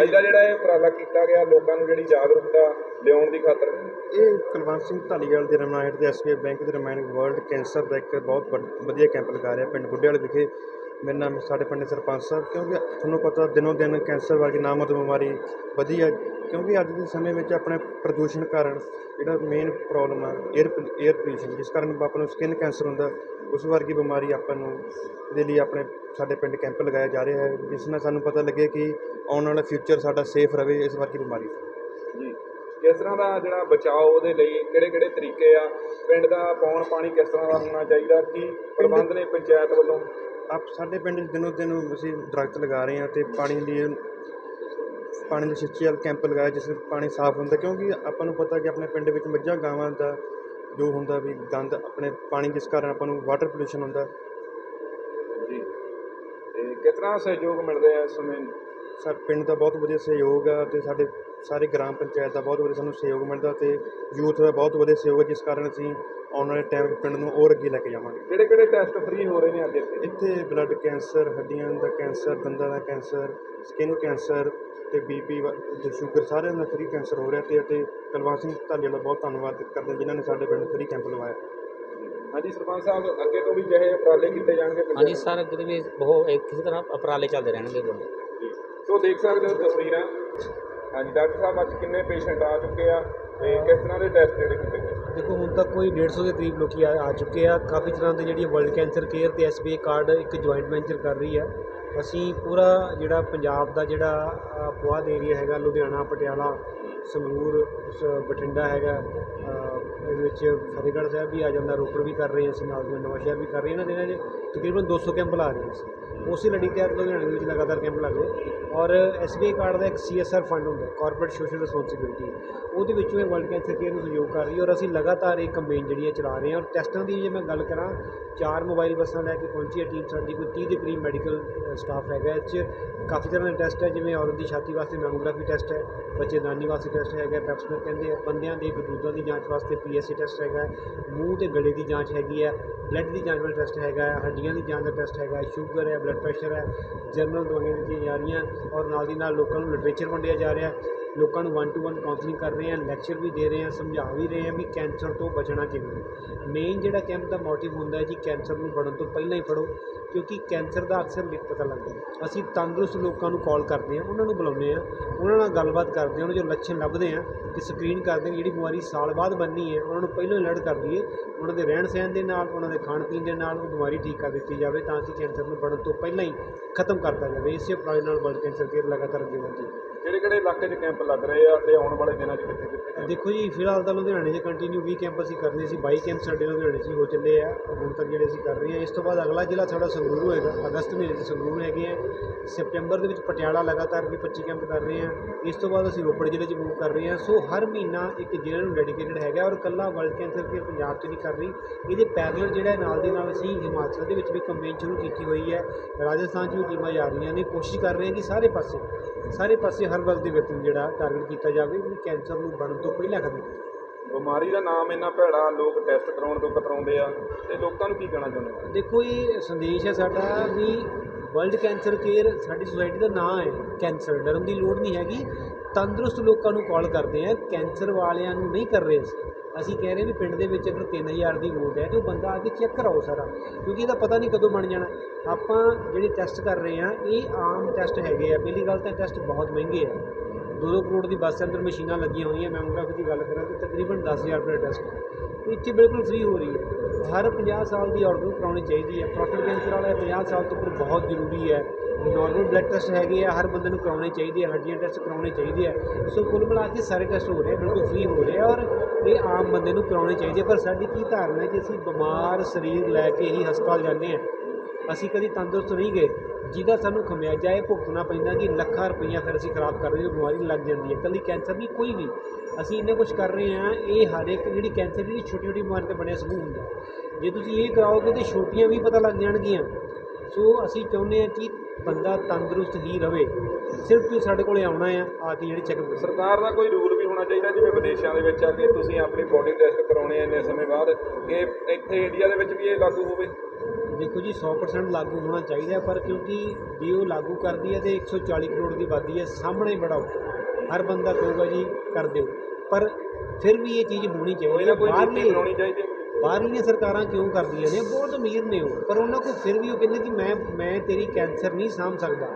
ਅੱਜ ਦਾ ਜਿਹੜਾ ਇਹ ਉਪਰਾਲਾ ਕੀਤਾ ਗਿਆ, ਲੋਕਾਂ ਨੂੰ ਜਿਹੜੀ ਜਾਗਰੂਕਤਾ ਲਿਆਉਣ ਦੀ ਖਾਤਰ। ਇਹ ਕੁਲਵੰਤ ਸਿੰਘ ਧਾਲੀਵਾਲ ਦੇ ਰਮਾਇਣ ਤੇ ਐਸਬੀਆਈ ਬੈਂਕ ਦੇ ਰਮਾਇਣ ਵਰਲਡ ਕੈਂਸਰ ਦਾ ਇੱਕ ਬਹੁਤ ਵਧੀਆ ਕੈਂਪ ਲਗਾ ਰਿਹਾ। ਪਿੰਡ ਬੁੱਢੇਵਾਲ ਵਿਖੇ ਮੇਰਾ ਨਾਮ ਸਾਡੇ ਪਿੰਡ ਦੇ ਸਰਪੰਚ ਸਾਹਿਬ, ਕਿਉਂਕਿ ਤੁਹਾਨੂੰ ਪਤਾ ਦਿਨੋਂ ਦਿਨ ਕੈਂਸਰ ਵਰਗੀ ਨਾਮਤ ਬਿਮਾਰੀ ਵਧੀ ਹੈ, ਕਿਉਂਕਿ ਅੱਜ ਦੇ ਸਮੇਂ ਵਿੱਚ ਆਪਣੇ ਪ੍ਰਦੂਸ਼ਣ ਕਾਰਨ ਜਿਹੜਾ ਮੇਨ ਪ੍ਰੋਬਲਮ ਆ 에ਅਰ 에ਅਰ ਪੋਲਿਊਸ਼ਨ ਜਿਸ ਕਾਰਨ ਆਪਾਂ ਨੂੰ ਸਕਿਨ ਕੈਂਸਰ ਹੁੰਦਾ, ਉਸ ਵਰਗੀ ਬਿਮਾਰੀ ਆਪਾਂ ਨੂੰ ਦੇ ਲਈ ਆਪਣੇ ਸਾਡੇ ਪਿੰਡ ਕੈਂਪ ਲਗਾਇਆ ਜਾ ਰਿਹਾ ਹੈ, ਜਿਸ ਨਾਲ ਸਾਨੂੰ ਪਤਾ ਲੱਗੇ ਕਿ ਆਉਣ ਵਾਲਾ ਫਿਊਚਰ ਸਾਡਾ ਸੇਫ ਰਹੇ ਇਸ ਵਰਗੀ ਬਿਮਾਰੀ ਤੋਂ। ਜੀ, ਕਿਸ ਤਰ੍ਹਾਂ ਦਾ ਜਿਹੜਾ ਬਚਾਓ ਉਹਦੇ ਲਈ ਕਿਹੜੇ ਕਿਹੜੇ ਤਰੀਕੇ ਆ, ਪਿੰਡ ਦਾ ਪੌਣ ਪਾਣੀ ਕਿਸ ਤਰ੍ਹਾਂ ਦਾ ਹੋਣਾ ਚਾਹੀਦਾ, ਕੀ ਪ੍ਰਬੰਧ ਨੇ ਪੰਚਾਇਤ ਵੱਲੋਂ? ਆਪ ਸਾਡੇ ਪਿੰਡ 'ਚ ਦਿਨੋਂ ਦਿਨ ਅਸੀਂ ਦਰਖਤ ਲਗਾ ਰਹੇ ਹਾਂ ਤੇ ਪਾਣੀ ਲਈ ਪਾਣੀ ਦੇ ਸਿੱਚੇ ਵਾਲ ਕੈਂਪ ਲਗਾਇਆ ਜਿਸ ਵਿੱਚ ਪਾਣੀ ਸਾਫ਼ ਹੁੰਦਾ ਕਿਉਂਕਿ ਆਪਾਂ ਨੂੰ ਪਤਾ ਕਿ ਆਪਣੇ ਪਿੰਡ ਵਿੱਚ ਮੱਝਾਂ ਗਾਵਾਂ ਦਾ ਜੋ ਹੁੰਦਾ ਵੀ ਗੰਦ ਆਪਣੇ ਪਾਣੀ ਜਿਸ ਕਾਰਨ ਆਪਾਂ ਨੂੰ ਵਾਟਰ ਪੋਲਿਊਸ਼ਨ ਹੁੰਦਾ। ਜੀ। ਤੇ ਤਰ੍ਹਾਂ ਸਹਿਯੋਗ ਮਿਲ ਰਿਹਾ ਇਸ ਸਮੇਂ? ਸਾਡੇ ਪਿੰਡ ਦਾ ਬਹੁਤ ਵਧੀਆ ਸਹਿਯੋਗ ਆ ਤੇ ਸਾਡੇ ਸਾਰੇ ਗ੍ਰਾਮ ਪੰਚਾਇਤ ਦਾ ਬਹੁਤ ਵਧੀਆ ਸਾਨੂੰ ਸਹਿਯੋਗ ਮਿਲਦਾ ਤੇ ਯੂਥ ਦਾ ਬਹੁਤ ਵਧੀਆ ਸਹਿਯੋਗ ਹੈ ਜਿਸ ਕਾਰਨ ਅਸੀਂ ਆਉਣ ਵਾਲੇ ਟਾਈਮ ਵਿੱਚ ਪਿੰਡ ਨੂੰ ਹੋਰ ਅੱਗੇ ਲੈ ਕੇ ਜਾਵਾਂਗੇ। ਕਿਹੜੇ ਕਿਹੜੇ ਟੈਸਟ ਫ੍ਰੀ ਹੋ ਰਹੇ ਨੇ ਅੱਜ ਇੱਥੇ? ਇੱਥੇ ਬਲੱਡ ਕੈਂਸਰ ਹੱਡੀਆਂ ਦਾ ਕੈਂਸਰ ਦੰਦਾਂ ਦਾ ਕੈਂਸਰ ਸਕਿਨ ਕੈਂਸਰ ਤੇ ਬੀਪੀ ਤੇ ਸ਼ੂਗਰ ਸਾਰਿਆਂ ਦਾ ਫ੍ਰੀ ਕੈਂਸਰ ਹੋ ਰਿਹਾ ਤੇ ਅਤੇ ਕੁਲਵੰਤ ਸਿੰਘ ਧਾਲੀਵਾਲ ਦਾ ਬਹੁਤ ਧੰਨਵਾਦ ਕਰਦੇ ਹਾਂ ਜਿਨ੍ਹਾਂ ਨੇ ਸਾਡੇ ਪਿੰਡ ਫ੍ਰੀ ਕੈਂਪ ਲਵਾਇਆ। ਹਾਂਜੀ ਸਰਪੰਚ ਸਾਹਿਬ ਅੱਗੇ ਤੋਂ ਵੀ ਜਿਹੇ ਉਪਰਾਲੇ ਕੀਤੇ ਜਾਣਗੇ ਹਾਂਜੀ ਸਰ ਅੱਗੇ ਵੀ ਬਹੁਤ ਇੱਕ ਕਿਸੇ ਤਰ੍ਹਾਂ ਉਪਰਾਲੇ ਚੱਲਦੇ ਰਹਿਣਗੇ ਬੋਲੇ ਜੀ। ਸੋ ਦੇਖ ਸਕਦੇ ਹੋ ਤਸਵੀਰਾਂ। ਹਾਂਜੀ, ਡਾਕਟਰ ਸਾਹਿਬ, ਅੱਜ ਕਿੰਨੇ ਪੇਸ਼ੈਂਟ ਆ ਚੁੱਕੇ ਆ ਤੇ ਕਿਸ ਤਰ੍ਹਾਂ ਦੇ ਟੈਸਟ ਜਿਹੜੇ ਕੀਤੇ ਗਏ? ਦੇਖੋ, ਹੁਣ ਤੱਕ ਕੋਈ 150 ਦੇ ਕਰੀਬ ਲੋਕੀ ਆ ਆ ਚੁੱਕੇ ਆ। ਕਾਫੀ ਤਰ੍ਹਾਂ ਦੇ ਜਿਹੜੀ ਵਰਲਡ ਕੈਂਸਰ ਕੇਅਰ ਤੇ ਐਸਬੀਆਈ ਕਾਰਡ ਇੱਕ ਜੁਆਇੰਟ ਵੈਂਚਰ ਕਰ ਰਹੀ ਆ। ਅਸੀਂ ਪੂਰਾ ਜਿਹੜਾ ਪੰਜਾਬ ਦਾ ਜਿਹੜਾ ਪੁਆਧ ਏਰੀਆ ਹੈਗਾ, ਲੁਧਿਆਣਾ, ਪਟਿਆਲਾ, ਸੰਗਰੂਰ, ਸ- ਬਠਿੰਡਾ ਹੈਗਾ ਇਹਦੇ ਵਿੱਚ ਫਤਿਹਗੜ੍ਹ ਸਾਹਿਬ ਵੀ ਆ ਜਾਂਦਾ, ਰੋਪੜ ਵੀ ਕਰ ਰਹੇ ਅਸੀਂ ਨਾਲ ਦੀ ਨਾਲ ਨਵਾਂ ਸ਼ਹਿਰ ਵੀ ਕਰ ਰਹੇ ਹਾਂ ਇਹਨਾਂ ਦਿਨਾਂ 'ਚ ਤਕਰੀਬਨ 200 ਕੈਂਪ ਲਾ ਰਹੇ ਹਾਂ ਅਸੀਂ। ਉਸੇ ਲੜੀ ਤਹਿਤ ਲੁਧਿਆਣੇ ਦੇ ਵਿੱਚ ਲਗਾਤਾਰ ਕੈਂਪ ਲੱਗ ਰਹੇ। ਔਰ ਐਸਬੀਆਈ ਕਾਰਡ ਦਾ ਇੱਕ ਸੀਐਸਆਰ ਫੰਡ ਹੁੰਦਾ ਕਾਰਪੋਰੇਟ ਸੋਸ਼ਲ ਰਿਸਪੌਂਸਿਬਿਲਟੀ ਉਹਦੇ ਵਿੱਚੋਂ ਇਹ ਵਰਲਡ ਕੈਂਸਰ ਕੇਅਰ ਨੂੰ ਸਹਿਯੋਗ ਕਰ ਰਹੀ ਹੈ ਔਰ ਅਸੀਂ ਲਗਾਤਾਰ ਇਹ ਕੰਪੇਨ ਜਿਹੜੀ ਹੈ ਚਲਾ ਰਹੇ ਹਾਂ। ਔਰ ਟੈਸਟਾਂ ਦੀ ਜੇ ਮੈਂ ਗੱਲ ਕਰਾਂ, ਚਾਰ ਮੋਬਾਈਲ ਬੱਸਾਂ ਲੈ ਕੇ ਪਹੁੰਚੀ ਹੈ ਟੀਮ ਸਾਡੀ, ਕੋਈ 30 ਦੇ ਕਰੀਬ ਮੈਡੀਕਲ ਸਟਾਫ ਹੈਗਾ ਇਹ 'ਚ ਕਾਫੀ ਤਰ੍ਹਾਂ ਦੇ ਟੈਸਟ ਹੈ, ਜਿਵੇਂ ਔਰਤ ਦੀ ਛਾਤੀ ਵਾਸਤੇ ਮੈਮੋਗ੍ਰਾਫੀ ਟੈਸਟ ਹੈ ਬੱਚੇਦਾਨੀ ਵਾਸਤੇ ਟੈਸਟ ਹੈਗਾ ਪੈਪਸਮਰ ਕਹਿੰਦੇ ਆ ਬੰਦਿਆਂ ਦੇ ਗਦੂਦਾਂ ਦੀ ਜਾਂਚ ਵਾਸਤੇ ਪੀਐਸਸੀ ਟੈਸਟ ਹੈਗਾ ਮੂੰਹ ਤੇ ਗਲੇ ਦੀ ਜਾਂਚ ਹੈਗੀ ਹੈ, ਬਲੱਡ ਦੀ ਜਾਂਚ ਵਾਲਾ ਟੈਸਟ ਹੈਗਾ ਹੱਡੀਆਂ ਦੀ ਜਾਂਚ ਦਾ ਟੈਸਟ ਹੈਗਾ ਸ਼ੂਗਰ ਹੈ, ਬਲੱਡ ਪ੍ਰੈਸ਼ਰ ਹੈ ਜਨਰਲ ਦਵਾਈਆਂ ਦਿੱਤੀਆਂ ਜਾ ਰਹੀਆਂ, ਔਰ ਨਾਲ ਦੀ ਨਾਲ ਲੋਕਾਂ ਨੂੰ ਲਿਟਰੇਚਰ ਵੰਡਿਆ ਜਾ ਰਿਹਾ ਲੋਕਾਂ ਨੂੰ ਵਨ ਟੂ ਵਨ ਕਾਉਂਸਲਿੰਗ ਕਰ ਰਹੇ ਹਾਂ ਲੈਕਚਰ ਵੀ ਦੇ ਰਹੇ ਹਾਂ, ਸਮਝਾ ਵੀ ਰਹੇ ਹਾਂ ਵੀ ਕੈਂਸਰ ਤੋਂ ਬਚਣਾ ਕਿਵੇਂ ਮੇਨ ਜਿਹੜਾ ਕੈਂਪ ਦਾ ਮੋਟਿਵ ਹੁੰਦਾ ਹੈ ਜੀ ਕੈਂਸਰ ਨੂੰ ਫੜਨ ਤੋਂ ਪਹਿਲਾਂ ਹੀ ਫੜੋ, ਕਿਉਂਕਿ ਕੈਂਸਰ ਦਾ ਅਕਸਰ ਨਹੀਂ ਪਤਾ ਲੱਗਦਾ ਅਸੀਂ ਤੰਦਰੁਸਤ ਲੋਕਾਂ ਨੂੰ ਕਾਲ ਕਰਦੇ ਹਾਂ, ਉਹਨਾਂ ਨੂੰ ਬੁਲਾਉਂਦੇ ਹਾਂ, ਉਹਨਾਂ ਨਾਲ ਗੱਲਬਾਤ ਕਰਦੇ ਹਾਂ, ਉਹਨਾਂ ਜੋ ਲੱਛਣ ਲੱਭਦੇ ਹਾਂ ਤੇ ਸਕਰੀਨ ਕਰਦੇ ਹਾਂ ਜਿਹੜੀ ਬਿਮਾਰੀ ਸਾਲ ਬਾਅਦ ਬਣਨੀ ਹੈ, ਉਹਨਾਂ ਨੂੰ ਪਹਿਲਾਂ ਹੀ ਅਲਰਟ ਕਰ ਦਈਏ, ਉਹਨਾਂ ਦੇ ਰਹਿਣ ਸਹਿਣ ਦੇ ਨਾਲ, ਉਹਨਾਂ ਦੇ ਖਾਣ ਪੀਣ ਦੇ ਨਾਲ ਉਹ ਬਿਮਾਰੀ ਠੀਕ ਕਰ ਦਿੱਤੀ ਜਾਵੇ ਤਾਂ ਕਿ ਕੈਂਸਰ ਨੂੰ ਬਣਨ ਤੋਂ ਪਹਿਲਾਂ ਹੀ ਖਤਮ ਕਰਤਾ ਜਾਵੇ। ਇਸੇ ਉਪਰਾਲੇ ਨਾਲ ਵਰਲਡ ਕੈਂਸਰ ਕੇਅਰ ਲਗਾਤਾਰ ਅੱਗੇ ਵਧਦੀ ਹੈ। ਕਿਹੜੇ ਕਿਹੜੇ ਇਲਾਕੇ 'ਚ ਕੈਂਪ ਲੱਗ ਰਹੇ ਆ ਤੇ ਆਉਣ ਵਾਲੇ ਦਿਨਾਂ 'ਚ ਕਿੱਥੇ ਕਿੱਥੇ ਦੇਖੋ ਜੀ, ਫਿਲਹਾਲ ਤਾਂ ਲੁਧਿਆਣੇ 'ਚ ਕੰਟੀਨਿਊ 20 ਕੈਂਪ ਅਸੀਂ ਕਰਨੇ ਸੀ 22 ਕੈਂਪ ਸਾਡੇ ਲੁਧਿਆਣੇ 'ਚ ਹੀ ਹੋ ਚੱਲੇ ਆ, ਹੁਣ ਤੱਕ ਜਿਹੜੇ ਅਸੀਂ ਕਰ ਰਹੇ ਹਾਂ ਇਸ ਤੋਂ ਬਾਅਦ ਅਗਲਾ ਜ਼ਿਲ੍ਹਾ ਸਾਡਾ ਸੰਗਰੂਰ ਹੋਏਗਾ, ਅਗਸਤ ਮਹੀਨੇ 'ਚ ਸੰਗਰੂਰ ਹੈਗੇ ਆ, ਸਪਟੈਂਬਰ ਦੇ ਵਿੱਚ ਪਟਿਆਲਾ ਲਗਾਤਾਰ ਵੀ 25 ਕੈਂਪ ਕਰ ਰਹੇ ਹਾਂ ਇਸ ਤੋਂ ਬਾਅਦ ਅਸੀਂ ਰੋਪੜ ਜ਼ਿਲ੍ਹੇ 'ਚ ਮੂਵ ਕਰ ਰਹੇ ਹਾਂ ਸੋ ਹਰ ਮਹੀਨਾ ਇੱਕ ਜ਼ਿਲ੍ਹੇ ਨੂੰ ਡੈਡੀਕੇਟਡ ਹੈਗਾ ਔਰ ਕੱਲਾ ਵਰਲਡ ਕੈਂਸਰ ਕੇਅਰ ਪੰਜਾਬ 'ਚ ਨਹੀਂ ਕਰ ਰਹੀ, ਇਹਦੇ ਪੈਰਲਲ ਜਿਹੜਾ ਨਾਲ ਦੇ ਨਾਲ ਅਸੀਂ ਹਿਮਾਚਲ ਦੇ ਵਿੱਚ ਵੀ ਕੰਪੇਨ ਸ਼ੁਰੂ ਕੀਤੀ ਹੋਈ ਹੈ, ਰਾਜਸਥਾਨ 'ਚ ਵੀ ਟੀਮਾਂ ਜਾ ਰਹੀਆਂ ਨੇ, ਕੋਸ਼ਿਸ਼ ਕਰ ਰਹੇ ਹਾਂ ਕਿ ਸਾਰੇ ਪਾਸੇ ਸਾਰੇ ਪਾਸੇ ਹਰ ਵਰਗ ਦੇ ਵਿਅਕਤੀ ਨੂੰ ਜਿਹੜਾ ਟਾਰਗੇਟ ਕੀਤਾ ਜਾਵੇ ਵੀ ਕੈਂਸਰ ਨੂੰ ਬਣਨ ਤੋਂ ਪਹਿਲਾਂ ਖਤਮ ਕੀਤਾ ਬਿਮਾਰੀ ਦਾ ਨਾਮ ਇੰਨਾ ਭੈੜਾ ਲੋਕ ਟੈਸਟ ਕਰਾਉਣ ਤੋਂ ਕਤਰਾਉਂਦੇ ਆ ਤੇ ਲੋਕਾਂ ਨੂੰ ਕੀ ਕਹਿਣਾ ਚਾਹੁੰਦੇ ਹੋ? ਦੇਖੋ ਇਹ ਸੰਦੇਸ਼ ਹੈ ਸਾਡਾ ਵੀ ਵਰਲਡ ਕੈਂਸਰ ਕੇਅਰ ਸਾਡੀ ਸੁਸਾਇਟੀ ਦਾ ਨਾਂ ਹੈ ਕੈਂਸਰ ਡਰਨ ਦੀ ਲੋੜ ਨਹੀਂ ਹੈਗੀ। ਤੰਦਰੁਸਤ ਲੋਕਾਂ ਨੂੰ ਕਾਲ ਕਰਦੇ ਆ ਕੈਂਸਰ ਵਾਲਿਆਂ ਨੂੰ ਨਹੀਂ ਕਰ ਰਹੇ ਅਸੀਂ। ਅਸੀਂ ਕਹਿ ਰਹੇ ਵੀ ਪਿੰਡ ਦੇ ਵਿੱਚ ਅਗਰ 3000 ਦੀ ਵੋਟ ਹੈ, ਤੇ ਉਹ ਬੰਦਾ ਆ ਕੇ ਚੈੱਕ ਕਰਾਓ ਸਾਰਾ, ਕਿਉਂਕਿ ਇਹਦਾ ਪਤਾ ਨਹੀਂ ਕਦੋਂ ਬਣ ਜਾਣਾ। ਆਪਾਂ ਜਿਹੜੇ ਟੈਸਟ ਕਰ ਰਹੇ ਆ, ਇਹ ਆਮ ਟੈਸਟ ਹੈਗੇ ਆ। ਪਹਿਲੀ ਗੱਲ ਤਾਂ ਟੈਸਟ ਬਹੁਤ ਮਹਿੰਗੇ ਆ। 2-2 ਕਰੋੜ ਦੀ ਬੱਸ ਦੇ ਅੰਦਰ ਮਸ਼ੀਨਾਂ ਲੱਗੀਆਂ ਹੋਈਆਂ ਮੈਮੋਗ੍ਰਾਫੀ ਦੀ ਗੱਲ ਕਰਾਂ ਤਾਂ ਤਕਰੀਬਨ 10000 ਰੁਪਏ ਦਾ ਟੈਸਟ ਇੱਥੇ ਬਿਲਕੁਲ ਫ੍ਰੀ ਹੋ ਰਹੀ ਹੈ। ਹਰ 50 ਸਾਲ ਦੀ ਔਰਤ ਨੂੰ ਕਰਾਉਣੀ ਚਾਹੀਦੀ ਹੈ। ਪ੍ਰੋਸਟੇਟ ਕੈਂਸਰ ਵਾਲਾ 50 ਸਾਲ ਤੋਂ ਉੱਪਰ ਬਹੁਤ ਜ਼ਰੂਰੀ ਹੈ। ਨਾਰਮਲ ਬਲੱਡ ਟੈਸਟ ਹੈਗੇ ਆ, ਹਰ ਬੰਦੇ ਨੂੰ ਕਰਾਉਣੇ ਚਾਹੀਦੇ ਆ, ਹੱਡੀਆਂ ਟੈਸਟ ਕਰਾਉਣੇ ਚਾਹੀਦੇ ਆ। ਸੋ ਕੁੱਲ ਮਿਲਾ ਕੇ ਸਾਰੇ ਟੈਸਟ ਹੋ ਰਹੇ ਬਿਲਕੁਲ ਫ੍ਰੀ ਹੋ ਰਹੇ ਆ ਔਰ ਇਹ ਆਮ ਬੰਦੇ ਨੂੰ ਕਰਾਉਣੇ ਚਾਹੀਦੇ ਪਰ ਸਾਡੀ ਕੀ ਧਾਰਨਾ ਹੈ ਕਿ ਅਸੀਂ ਬਿਮਾਰ ਸਰੀਰ ਲੈ ਕੇ ਹੀ ਹਸਪਤਾਲ ਜਾਂਦੇ ਆ ਅਸੀਂ ਕਦੀ ਤੰਦਰੁਸਤ ਨਹੀਂ ਗਏ। ਜਿਹਦਾ ਸਾਨੂੰ ਖਮਿਆਜਾ ਇਹ ਭੁਗਤਣਾ ਪੈਂਦਾ ਕਿ ਲੱਖਾਂ ਰੁਪਈਆ ਫਿਰ ਅਸੀਂ ਖਰਾਬ ਕਰ ਰਹੇ ਹਾਂ, ਬਿਮਾਰੀ ਲੱਗ ਜਾਂਦੀ ਹੈ। ਕੱਲੀ ਕੈਂਸਰ ਨਹੀਂ, ਕੋਈ ਵੀ। ਅਸੀਂ ਇੰਨੇ ਕੁਝ ਕਰ ਰਹੇ ਹਾਂ, ਇਹ ਹਰ ਇੱਕ ਜਿਹੜੀ ਕੈਂਸਰ ਜਿਹੜੀ ਛੋਟੀ ਛੋਟੀ ਬਿਮਾਰੀ ਤੇ ਬਣਿਆ ਸਮੂਹ ਹੁੰਦਾ। ਜੇ ਤੁਸੀਂ ਇਹ ਕਰਾਓਗੇ ਤੇ ਛੋਟੀਆਂ ਵੀ ਪਤਾ ਲੱਗ ਜਾਣਗੀਆਂ। ਸੋ ਅਸੀਂ ਚਾਹੁੰਦੇ ਹਾਂ ਕਿ ਬੰਦਾ ਤੰਦਰੁਸਤ ਹੀ ਰਵੇ। ਸਿਰਫ ਤੁਸੀਂ ਸਾਡੇ ਕੋਲੇ ਆਉਣਾ ਆ ਆ ਕੇ ਜਿਹੜੇ ਚੈੱਕਅਪ ਸਰਕਾਰ ਦਾ ਕੋਈ ਰੂਲ ਵੀ ਹੋਣਾ ਚਾਹੀਦਾ, ਜਿਵੇਂ ਵਿਦੇਸ਼ਾਂ ਦੇ ਵਿੱਚ ਆ ਕੇ ਤੁਸੀਂ ਆਪਣੀ ਬੋਡੀ ਟੈਸਟ ਕਰਾਉਣੇ ਆ ਇੰਨੇ ਸਮੇਂ ਬਾਅਦ, ਕਿ ਇੱਥੇ ਇੰਡੀਆ ਦੇ ਵਿੱਚ ਵੀ ਇਹ ਲਾਗੂ ਹੋਵੇ। ਦੇਖੋ ਜੀ 100% ਲਾਗੂ ਹੋਣਾ ਚਾਹੀਦਾ ਪਰ ਕਿਉਂਕਿ ਜੇ ਉਹ ਲਾਗੂ ਕਰਦੀ ਹੈ ਤੇ 140 ਕਰੋੜ ਦੀ ਆਬਾਦੀ ਹੈ ਸਾਹਮਣੇ ਬੜਾ। ਹਰ ਬੰਦਾ ਕਹੂਗਾ ਜੀ ਕਰ ਦਿਓ। ਪਰ ਫਿਰ ਵੀ ਇਹ ਚੀਜ਼ ਹੋਣੀ ਚਾਹੀਦੀ ਹੈ। ਬਾਹਰਲੀ ਬਣਾਉਣੀ ਚਾਹੀਦੀ ਬਾਹਰਲੀਆਂ ਸਰਕਾਰਾਂ ਕਿਉਂ ਕਰਦੀਆਂ ਨੇ? ਬਹੁਤ ਅਮੀਰ ਨੇ ਉਹ। ਪਰ ਉਹਨਾਂ ਕੋਲ ਫਿਰ ਵੀ ਉਹ ਕਹਿੰਦੇ ਕਿ ਮੈਂ ਮੈਂ ਤੇਰੀ ਕੈਂਸਰ ਨਹੀਂ ਸਾਂਭ ਸਕਦਾ।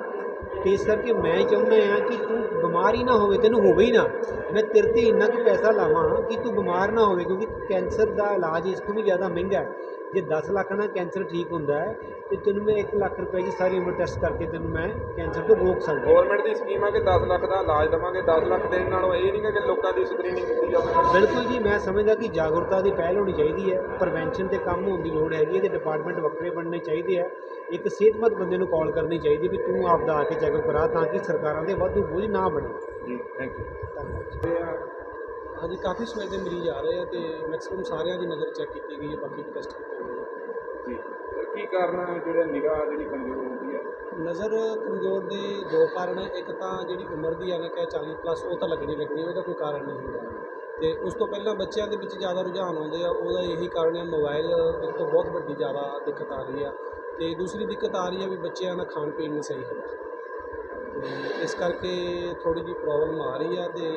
ਤੇ ਇਸ ਕਰਕੇ ਮੈਂ ਚਾਹੁੰਦਾ ਆ ਕਿ ਤੂੰ ਬਿਮਾਰ ਹੀ ਨਾ ਹੋਵੇ ਤੈਨੂੰ ਹੋਵੇ ਹੀ ਨਾ। ਮੈਂ ਤੇਰੇ ਤੇ ਇੰਨਾ ਕੁ ਪੈਸਾ ਲਾਵਾਂ ਕਿ ਤੂੰ ਬਿਮਾਰ ਨਾ ਹੋਵੇ ਕਿਉਂਕਿ ਕੈਂਸਰ ਦਾ ਇਲਾਜ ਇਸ ਤੋਂ ਵੀ ਜ਼ਿਆਦਾ ਮਹਿੰਗਾ ਹੈ। ਜੇ 10 ਲੱਖ ਨਾਲ ਕੈਂਸਰ ਠੀਕ ਹੁੰਦਾ ਹੈ ਤੇ ਤੈਨੂੰ ਮੈਂ 1 ਲੱਖ ਰੁਪਏ ਦੀ ਸਾਰੀ ਉਮਰ ਟੈਸਟ ਕਰਕੇ ਤੈਨੂੰ ਮੈਂ ਕੈਂਸਰ ਤੋਂ ਰੋਕ ਸਕਦਾ। ਗਵਰਨਮੈਂਟ ਦੀ ਸਕੀਮ ਆ ਕਿ 10 ਲੱਖ ਦਾ ਇਲਾਜ ਦੇਵਾਂਗੇ 10 ਲੱਖ ਦੇਣ ਨਾਲੋਂ ਇਹ ਨਹੀਂ ਕਿ ਲੋਕਾਂ ਦੀ ਸਕਰੀਨਿੰਗ ਕੀਤੀ ਜਾਵੇ। ਬਿਲਕੁਲ ਜੀ ਮੈਂ ਸਮਝਦਾ ਕਿ ਜਾਗਰੂਕਤਾ ਦੀ ਪਹਿਲ ਹੋਣੀ ਚਾਹੀਦੀ ਹੈ ਪ੍ਰੀਵੈਂਸ਼ਨ ਤੇ ਕੰਮ ਹੋਣ ਦੀ ਲੋੜ ਹੈਗੀ ਹੈ ਤੇ ਡਿਪਾਰਟਮੈਂਟ ਵੱਖਰੇ ਬਣਨੇ ਚਾਹੀਦੇ ਆ ਇੱਕ ਸਿਹਤਮੰਦ ਬੰਦੇ ਨੂੰ ਕਾਲ ਕਰਨੀ ਚਾਹੀਦੀ ਵੀ ਤੂੰ ਆਪਦਾ ਆ ਕੇ ਚੈੱਕਅਪ ਕਰਾ ਤਾਂ ਕਿ ਸਰਕਾਰਾਂ ਦੇ ਵਾਧੂ ਬੋਝ ਨਾ ਬਣੇ। ਜੀ ਥੈਂਕ ਯੂ ਧੰਨਵਾਦ। ਹਾਂਜੀ ਕਾਫੀ ਸਮੇਂ ਦੇ ਮਰੀਜ਼ ਆ ਰਹੇ ਆ ਤੇ ਮੈਕਸਿਮਮ ਸਾਰਿਆਂ ਦੀ ਨਜ਼ਰ ਚੈੱਕ ਕੀਤੀ ਗਈ ਹੈ ਬਾਕੀ ਵੀ ਟੈਸਟ ਕੀਤੇ ਗਏ ਆ। ਜੀ ਤੇ ਕੀ ਕਾਰਨ ਹੈ ਜਿਹੜਾ ਨਿਗਾਹ ਜਿਹੜੀ ਕਮਜ਼ੋਰ ਹੁੰਦੀ ਹੈ? ਨਜ਼ਰ ਕਮਜ਼ੋਰ ਦੇ ਦੋ ਕਾਰਨ ਹੈ ਇੱਕ ਤਾਂ ਜਿਹੜੀ ਉਮਰ ਦੀ ਐਨਕ ਹੈ 40 ਪਲੱਸ ਉਹ ਤਾਂ ਲੱਗਣੀ ਲੱਗਣੀ ਉਹਦਾ ਕੋਈ ਕਾਰਨ ਨਹੀਂ ਹੁੰਦਾ। ਤੇ ਉਸ ਤੋਂ ਪਹਿਲਾਂ ਬੱਚਿਆਂ ਦੇ ਵਿੱਚ ਜ਼ਿਆਦਾ ਰੁਝਾਨ ਆਉਂਦੇ ਆ ਉਹਦਾ ਇਹੀ ਕਾਰਨ ਹੈ ਮੋਬਾਈਲ ਇੱਕ ਤੋਂ ਬਹੁਤ ਵੱਡੀ ਜ਼ਿਆਦਾ ਦਿੱਕਤ ਆ ਰਹੀ ਆ। ਤੇ ਦੂਸਰੀ ਦਿੱਕਤ ਆ ਰਹੀ ਹੈ ਵੀ ਬੱਚਿਆਂ ਦਾ ਖਾਣ ਪੀਣ ਨਹੀਂ ਸਹੀ ਹੈ ਇਸ ਕਰਕੇ ਥੋੜੀ ਜਿਹੀ ਪ੍ਰੋਬਲਮ ਆ ਰਹੀ ਆ ਤੇ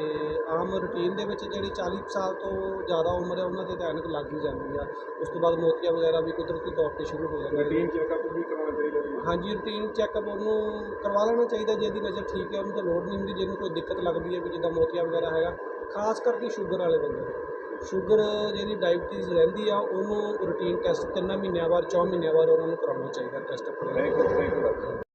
ਆਮ ਰੂਟੀਨ ਦੇ ਵਿੱਚ ਜਿਹੜੀ 40 ਸਾਲ ਤੋਂ ਜ਼ਿਆਦਾ ਉਮਰ ਹੈ ਉਹਨਾਂ ਦੇ ਤਾਂ ਐਨਕ ਲੱਗ ਹੀ ਜਾਂਦੀ ਆ। ਉਸ ਤੋਂ ਬਾਅਦ ਮੋਤੀਆ ਵਗੈਰਾ ਵੀ ਕੁਦਰਤੀ ਤੌਰ ਤੇ ਸ਼ੁਰੂ ਹੋ ਜਾਂਦੇ ਨੇ ਰੂਟੀਨ ਚੈੱਕਅਪ ਵੀ ਕਰਾਉਣਾ ਚਾਹੀਦਾ ਜੀ ਹਾਂਜੀ ਰੂਟੀਨ ਚੈੱਕਅਪ ਉਹਨੂੰ ਕਰਵਾ ਲੈਣਾ ਚਾਹੀਦਾ ਜੇ ਇਹਦੀ ਨਜ਼ਰ ਠੀਕ ਹੈ ਉਹਨੂੰ ਤਾਂ ਲੋੜ ਨਹੀਂ ਹੁੰਦੀ ਜਿਹਨੂੰ ਕੋਈ ਦਿੱਕਤ ਲੱਗਦੀ ਹੈ ਵੀ ਜਿੱਦਾਂ ਮੋਤੀਆ ਵਗੈਰਾ ਹੈਗਾ। ਖਾਸ ਕਰਕੇ ਸ਼ੂਗਰ ਵਾਲੇ ਬੰਦੇ ਨੂੰ। ਸ਼ੂਗਰ ਜਿਹੜੀ ਡਾਇਬਟੀਜ਼ ਰਹਿੰਦੀ ਆ ਉਹਨੂੰ ਰੂਟੀਨ ਟੈਸਟ ਤਿੰਨ ਮਹੀਨਿਆਂ ਬਾਅਦ ਚੌਂ ਮਹੀਨਿਆਂ ਬਾਅਦ ਉਹਨਾਂ ਨੂੰ ਕਰਾਉਣਾ ਚਾਹੀਦਾ ਟੈਸਟ ਆਪਣਾ ਥੈਂਕ ਯੂ ਥੈਂਕ ਯੂ